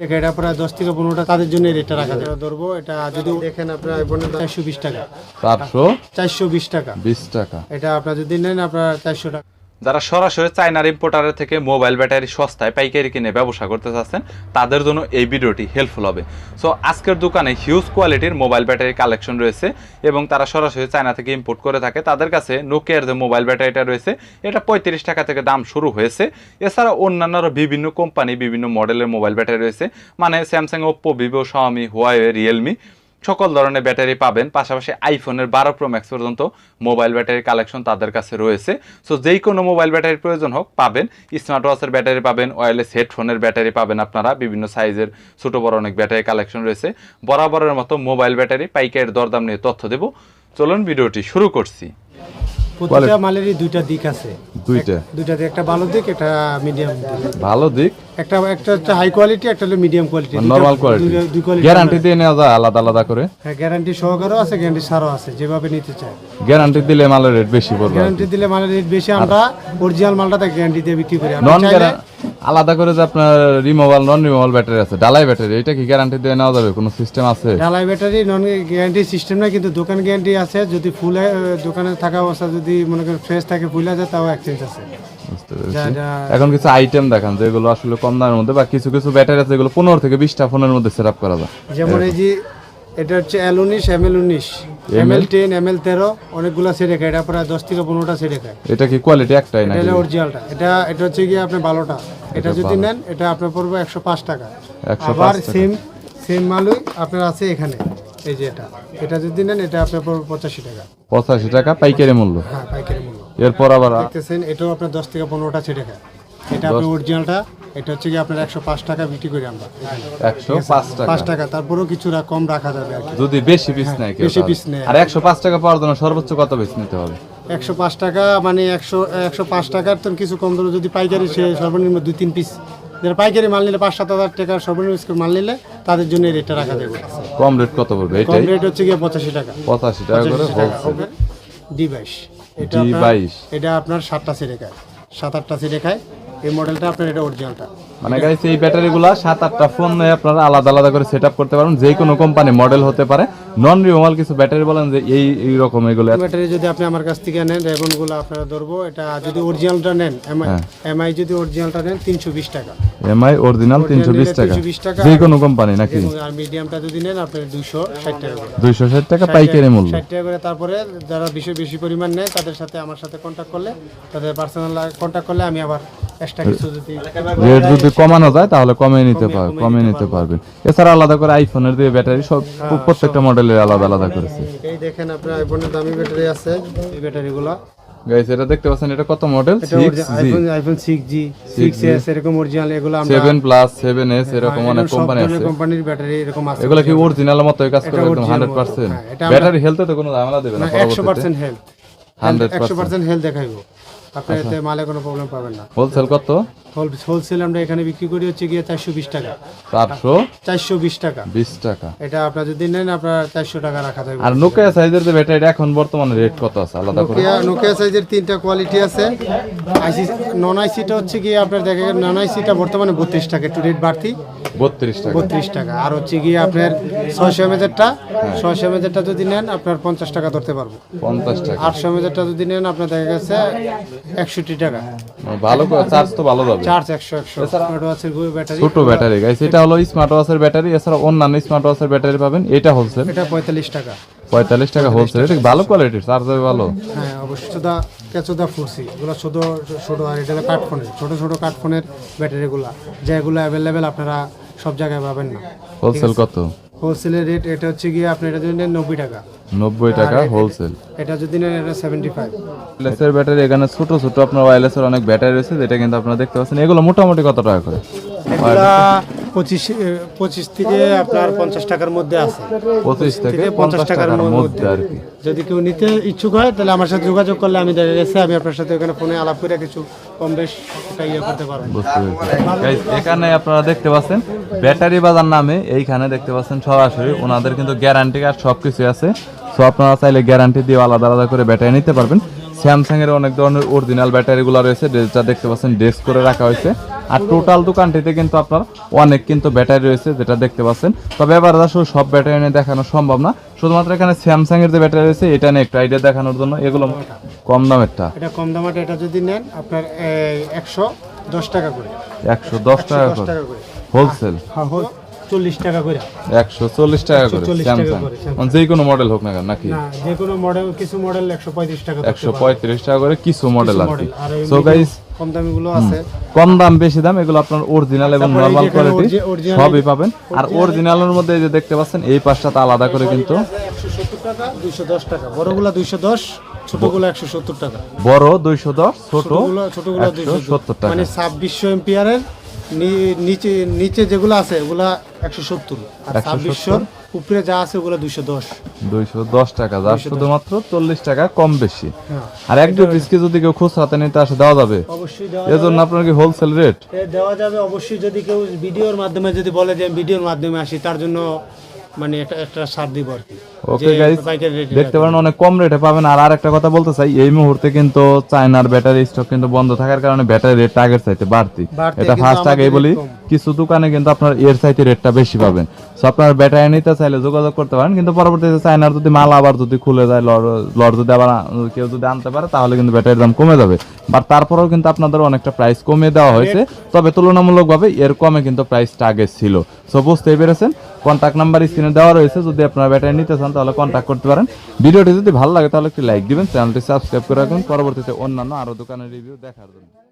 দেখে এটা প্রায় দশ থেকে পনেরোটা তাদের জন্য রেটটা রাখা যায়। ধরবো এটা যদি দেখেন আপনার আইফোনের চারশো বিশ টাকা। চারশো? চারশো বিশ টাকা। বিশ টাকা। এটা আপনার যদি নেন আপনার চারশো টাকা। যারা সরাসরি চায়নার ইম্পোর্টারের থেকে মোবাইল ব্যাটারি সস্তায় পাইকারি কিনে ব্যবসা করতে চাচ্ছেন, তাদের জন্য এই ভিডিওটি হেল্পফুল হবে। সো আজকের দোকানে হিউজ কোয়ালিটির মোবাইল ব্যাটারি কালেকশন রয়েছে এবং তারা সরাসরি চায়না থেকে ইম্পোর্ট করে থাকে। তাদের কাছে নোকিয়ার যে মোবাইল ব্যাটারিটা রয়েছে, এটা পঁয়ত্রিশ টাকা থেকে দাম শুরু হয়েছে। এছাড়া অন্যান্য বিভিন্ন কোম্পানি বিভিন্ন মডেলের মোবাইল ব্যাটারি রয়েছে। মানে Samsung Oppo Vivo Xiaomi Huawei Realme সকল ধরনের ব্যাটারি পাবেন, পাশাপাশি আইফোনের বারো প্রো ম্যাক্স পর্যন্ত মোবাইল ব্যাটারি কালেকশন তাদের কাছে রয়েছে। সো যেই কোনো মোবাইল ব্যাটারির প্রয়োজন হোক পাবেন স্মার্ট ওয়াচের ব্যাটারি পাবেন ওয়ারলেস হেডফোনের ব্যাটারি পাবেন আপনারা, বিভিন্ন সাইজের ছোটো বড় অনেক ব্যাটারি কালেকশন রয়েছে। বরাবরের মতো মোবাইল ব্যাটারি পাইকারের দরদাম নিয়ে তথ্য দেব। চলুন ভিডিওটি শুরু করছি। প্রতিটা মালেরই দুইটা দিক আছে। দুইটা? দুইটা দিক একটা ভালো দিক একটা মিডিয়াম ভালো দিক? একটা একটা হচ্ছে হাই কোয়ালিটি একটা হলো মিডিয়াম কোয়ালিটি নরমাল কোয়ালিটি দুই কোয়ালিটি গ্যারান্টি দিয়ে নেওয়া যায় আলাদা আলাদা করে? হ্যাঁ গ্যারান্টি সহকারেও আছে গ্যারান্টি ছাড়ও আছে যেভাবে নিতে চায়। গ্যারান্টি দিলে মালের রেট বেশি পড়বে গ্যারান্টি দিলে মালের রেট বেশি আমরা অরিজিনাল মালটাতে গ্যারান্টি দিয়ে বিক্রি করি। নন চাইলে- আলাদা করে যে আপনার রিমোভাল নন রিমোভাল ব্যাটারি আছে ডালাই ব্যাটারি এটা কি গ্যারান্টি দিয়ে নেওয়া যাবে? কোনো সিস্টেম আছে? ডালাই ব্যাটারি নন গ্যারান্টি সিস্টেম না কিন্তু দোকান গ্যারান্টি আছে। যদি ফুলে দোকানে থাকা অবস্থা যদি মনে করেন ফ্রেশ থাকে ফুলে যায় তাও এক্সচেঞ্জ আছে। এখন কিছু আইটেম দেখান যেগুলো আসলে কম দামের মধ্যে বা কিছু কিছু ব্যাটারি আছে যেগুলো পনেরো থেকে বিশটা ফোনের মধ্যে সেট আপ করা যায়। যেমন এই যে এটা হচ্ছে এল উনিশ এম এল উনিশ M L ten M L তেরো অনেকগুলো সেট খায়। এটা প্রায় দশ থেকে পনেরোটা সেট খায়। এটা কি কোয়ালিটি একটাই না এটা অরিজিনালটা এটা এটা হচ্ছে গিয়ে আপনি ভালোটা এটা যদি নেন এটা আপনার পড়বে একশো পাঁচ টাকা। 105 আবার টাকা। সেম সেম মালই আপনার আছে এখানে। এই যে এটা। এটা যদি নেন এটা আপনার পড়বে পঁচাশি টাকা। পঁচাশি টাকা পাইকারি মূল্য। হ্যাঁ পাইকারি মূল্য। এরপর আবার দেখতেছেন এটাও আপনার দশ থেকে পনেরোটা ছেড়ে খায়। এটা আপনার অরিজিনালটা এটা হচ্ছে কি আপনার একশো পাঁচ টাকা বিক্রি করি আমরা একশো পাঁচ টাকা। পাঁচ টাকা। তারপরেও কিছু কম রাখা যাবে আর কি। যদি বেশি পিস নেয় বেশি তাহলে। piece নেয়। আর একশো পাঁচ টাকা পাওয়ার জন্য সর্বোচ্চ কত পিস নিতে হবে? একশো পাঁচ টাকা মানে একশো একশো পাঁচ টাকার তো কিছু কম ধরো যদি পাইকারি সে সর্বনিম্ন দুই তিন পিস যারা পাইকারি মাল নিলে পাঁচ সাত হাজার টাকার সর্বনিম্ন মাল নিলে তাদের জন্য রেটটা রাখা যাবে। কম রেট কত পড়বে? কম রেট হচ্ছে গিয়ে পঁচাশি টাকা। পঁচাশি টাকা করে পঁচাশি টাকা হোলসেল হবে। ডি বাইশ। এটা এটা আপনার সাতটা সিটে খায় সাত আটটা সিটে খায় এই মডেলটা আপনার এটা অরিজিনালটা মানে গাইস এই ব্যাটারিগুলো সাত আটটা ফোন নিয়ে আপনারা আলাদা আলাদা করে সেট করতে পারবেন। যে কোনো কোম্পানি মডেল হতে পারে। নন রিমোভাল কিছু ব্যাটারি বলেন যে এই এই রকম এগুলো। ব্যাটারি যদি আপনি আমার কাছ থেকে নেন রেবনগুলো আপনারা ধরবো। এটা যদি অরিজিনালটা নেন এমআই হ্যাঁ। এমআই যদি অরিজিনালটা নেন তিনশো বিশ টাকা। এমআই অরিজিনাল তিনশো বিশ টাকা। 320 টাকা। যে কোনো কোম্পানি নাকি? আর মিডিয়ামটা যদি নেন আপনার দুশো ষাট টাকা করে। দুইশো ষাট টাকা পাইকারি মূল্য। ষাট টাকা করে তারপরে যারা বেশি বেশি পরিমাণ নেয় তাদের সাথে আমার সাথে কন্ট্যাক্ট করলে তাদের পার্সোনাল কন্ট্যাক্ট করলে আমি আবার রেট যদি কমানো যায় তাহলে কমে নিতে পারবে কমে নিতে পারবেন। এছাড়া আলাদা করে আইফোনের দিয়ে ব্যাটারি সব প্রত্যেকটা মডেলের আলাদা আলাদা করেছে এই দেখেন আপনার আইফোনের দামি ব্যাটারি আছে এই ব্যাটারিগুলো। গাইস এটা দেখতে পাচ্ছেন এটা কত মডেল এটা six G iPhone iPhone six G six S এরকম অরিজিনাল এগুলো আমরা সেভেন প্লাস সেভেন এস এরকম অনেক কোম্পানি আছে। কোম্পানির ব্যাটারি এরকম আছে। এগুলো কি অরিজিনাল মতো কাজ করে একদম original হান্ড্রেড মতো, পার্সেন্ট হ্যাঁ, এটা আমরা- ব্যাটারি হেলথে তো কোনো ঝামেলা দেবে না একশো পরবর্তীতে। পার্সেন্ট হেলথ 100% হেলথ দেখাইবো। আপনার এতে মালে কোনো প্রবলেম পাবেন না। হোলসেল কত? হোলসেল আমরা এখানে বিক্রি করি হচ্ছে গিয়ে চারশো বিশ টাকা। টাকা। এটা আপনার যদি নেন আপনার চারশো টাকা রাখা যাবে। আর নোকিয়া সাইজের যে ব্যাটারি এখন বর্তমানে রেট কত আছে? আলাদা করে। নোকিয়া নোকিয়া সাইজের তিনটা কোয়ালিটি আছে। আইসি নন আইসিটা হচ্ছে গিয়ে আপনার দেখে নন আইসিটা বর্তমানে বত্রিশ টাকা। একটু রেট বাড়তি। বত্রিশ টাকা। বত্রিশ টাকা। আর হচ্ছে গিয়ে আপনার ছয়শো এমএজেরটা ছয়শো এমএজেরটা যদি নেন আপনার পঞ্চাশ টাকা ধরতে পারব। পঞ্চাশ টাকা। আটশো এমএজেরটা যদি নেন আপনার দেখা গেছে একষট্টি টাকা। ভালো চার্জ তো ভালো যাবে। চার্জ একশো একশো। স্মার্ট ওয়াচের ব্যাটারি। ছোট ব্যাটারি গাইস এটা হলো স্মার্ট ওয়াচের ব্যাটারি এছাড়া অন্যান্য স্মার্ট ওয়াচের ব্যাটারি পাবেন এটা হোলসেল এটা পঁয়তাল্লিশ টাকা। পঁয়তাল্লিশ টাকা হোলসেল এটা ভালো কোয়ালিটির চার্জ ভালো? হ্যাঁ অবশ্যই। চোদা কেঁচোদা ফুরসি এগুলো ছোটো ছোটো আর এটা কাঠ ফোনের ছোটো ছোটো কাঠ ফোনের ব্যাটারিগুলো যেগুলো অ্যাভেলেবেল আপনারা সব জায়গায় পাবেন না। হোলসেল কত? হোলসেলের রেট এটা হচ্ছে গিয়ে আপনি এটা যদি নেন নব্বই টাকা। নব্বই টাকা হোলসেল এটা যদি নেন এটা সেভেন্টি ফাইভ ওয়্যারলেসের ব্যাটারি এখানে ছোট ছোট আপনার ওয়্যারলেসের অনেক ব্যাটারি রয়েছে যেটা কিন্তু আপনারা দেখতে পাচ্ছেন। এগুলো মোটামুটি কত টাকা করে? এগুলা পঁচিশ পঁচিশ থেকে আপনার পঞ্চাশ টাকার মধ্যে আছে। পঁচিশ থেকে পঞ্চাশ টাকার মধ্যে। আর কি। যদি কেউ নিতে ইচ্ছুক হয় তাহলে আমার সাথে যোগাযোগ করলে আমি দেখা গেছে আমি আপনার সাথে ওখানে ফোনে আলাপ করে কিছু কম বেশ ইয়ে করতে পারব। এখানে আপনারা দেখতে পাচ্ছেন ব্যাটারি বাজার নামে এইখানে দেখতে পাচ্ছেন সরাসরি। ওনাদের কিন্তু গ্যারান্টি কার্ড সব কিছু আছে। সো আপনারা চাইলে গ্যারান্টি দিয়ে আলাদা আলাদা করে ব্যাটারি নিতে পারবেন। স্যামসাং এর অনেক ধরনের অরিজিনাল ব্যাটারিগুলো রয়েছে যেটা দেখতে পাচ্ছেন ডেস্ক করে রাখা হয়েছে। আর টোটাল দোকানটিতে কিন্তু আপনার অনেক কিন্তু ব্যাটারি রয়েছে যেটা দেখতে পাচ্ছেন। তবে এবার আসলে সব ব্যাটারি নিয়ে দেখানো সম্ভব না। শুধুমাত্র এখানে স্যামসাং এর যে ব্যাটারি রয়েছে এটা নিয়ে একটু আইডিয়া দেখানোর জন্য। এগুলো কম দামেরটা। এটা কম দামাটা এটা যদি নেন আপনার একশো দশ টাকা করে। একশো দশ টাকা করে? হোলসেল হ্যাঁ হোক চল্লিশ টাকা করে। একশো চল্লিশ টাকা করে 140 স্যামসাং করে, Samsung। মানে যে কোনো মডেল হোক না কেন নাকি? না যে কোনো মডেল কিছু মডেল একশো পঁয়ত্রিশ টাকা একশো পঁয়ত্রিশ টাকা করে কিছু মডেল আর কি। সো গাইস কম দামি গুলো আছে কম দাম বেশি দাম এগুলো আপনার অরিজিনাল এবং নরমাল কোয়ালিটি সবই পাবেন। আর অরিজিনালের মধ্যে এই যে দেখতে পাচ্ছেন এই পাশটাতে আলাদা করে কিন্তু একশো সত্তর টাকা দুইশো দশ টাকা। বড়গুলা দুইশো দশ ছোটগুলো একশো সত্তর টাকা। বড় দুইশো দশ ছোট ছোটগুলো টাকা। মানে নিচে নিচে যেগুলো আছে ওগুলা আর 170 উপরে যা আছে ওগুলো দুইশো দশ। দুইশো দশ টাকা যা শুধুমাত্র চল্লিশ টাকা কম বেশি। হ্যাঁ। আর এক দু পিসকে যদি কেউ খুচরাতে নিতে আসে দেওয়া যাবে। অবশ্যই এর জন্য আপনার কি হোলসেল রেট দেওয়া যাবে। অবশ্যই যদি কেউ ভিডিওর মাধ্যমে যদি বলে যে ভিডিওর মাধ্যমে আসি তার জন্য মানে একটা একটা ছাড় দিব আর কি। ওকে গাইস দেখতে পারেন অনেক কম রেটে পাবেন। আর আরেকটা কথা বলতে চাই এই মুহূর্তে কিন্তু চায়নার ব্যাটারি স্টক কিন্তু বন্ধ থাকার কারণে ব্যাটারি রেট আগের চাইতে বাড়তি। এটা ফার্স্ট আগেই বলি কিছু দোকানে কিন্তু আপনার এর চাইতে রেটটা বেশি পাবেন। সো আপনার ব্যাটারি নিতে চাইলে যোগাযোগ করতে পারেন কিন্তু পরবর্তীতে চায়নার যদি মাল আবার যদি খুলে যায় লর লর যদি আবার কেউ যদি আনতে পারে তাহলে কিন্তু ব্যাটারির দাম কমে যাবে। বাট তারপরেও কিন্তু আপনাদের অনেকটা প্রাইস কমিয়ে দেওয়া হয়েছে। তবে তুলনামূলকভাবে এর কমে কিন্তু প্রাইসটা আগে ছিল। সো বুঝতেই পেরেছেন? কন্ট্যাক্ট নাম্বার স্ক্রিনে দেওয়া রয়েছে। যদি আপনারা ব্যাটারি নিতে চান, তাহলে কন্ট্যাক্ট করতে পারেন। ভিডিওটি যদি ভালো লাগে, তাহলে একটি লাইক দিবেন চ্যানেলটি সাবস্ক্রাইব করে রাখুন পরবর্তীতে অন্যান্য আরও দোকানের রিভিউ দেখার জন্য।